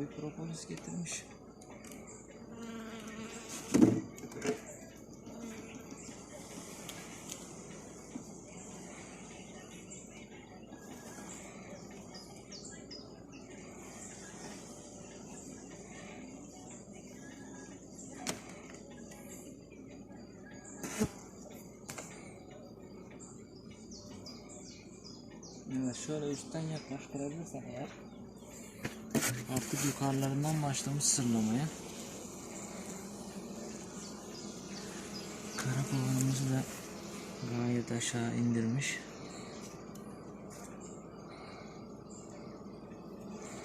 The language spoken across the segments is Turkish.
bir propolis getirmiş. Evet şöyle üstten yaklaştırabilirsen eğer artık yukarılarından başlamış sırlamaya. Kara kovanımızı da gayet aşağı indirmiş.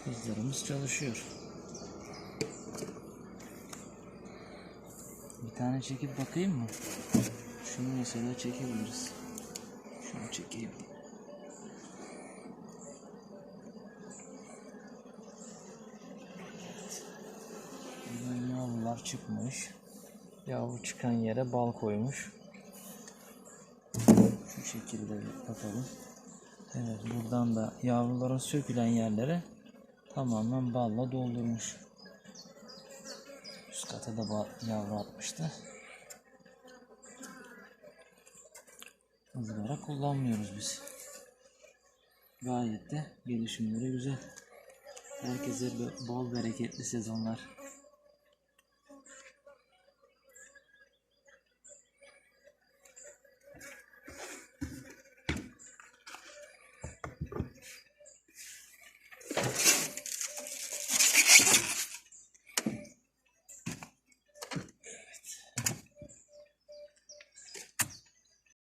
Kızlarımız çalışıyor. Bir tane çekip bakayım mı? Şunu mesela çekebiliriz. Şunu çekeyim. Buradan yavrular çıkmış. Yavru çıkan yere bal koymuş. Şu şekilde bakalım. Evet buradan da yavruların sökülen yerlere tamamen balla doldurmuş. Üst kata da bal, yavru atmıştı. Izgara kullanmıyoruz biz. Gayet de gelişimleri güzel. Herkese bol bereketli sezonlar.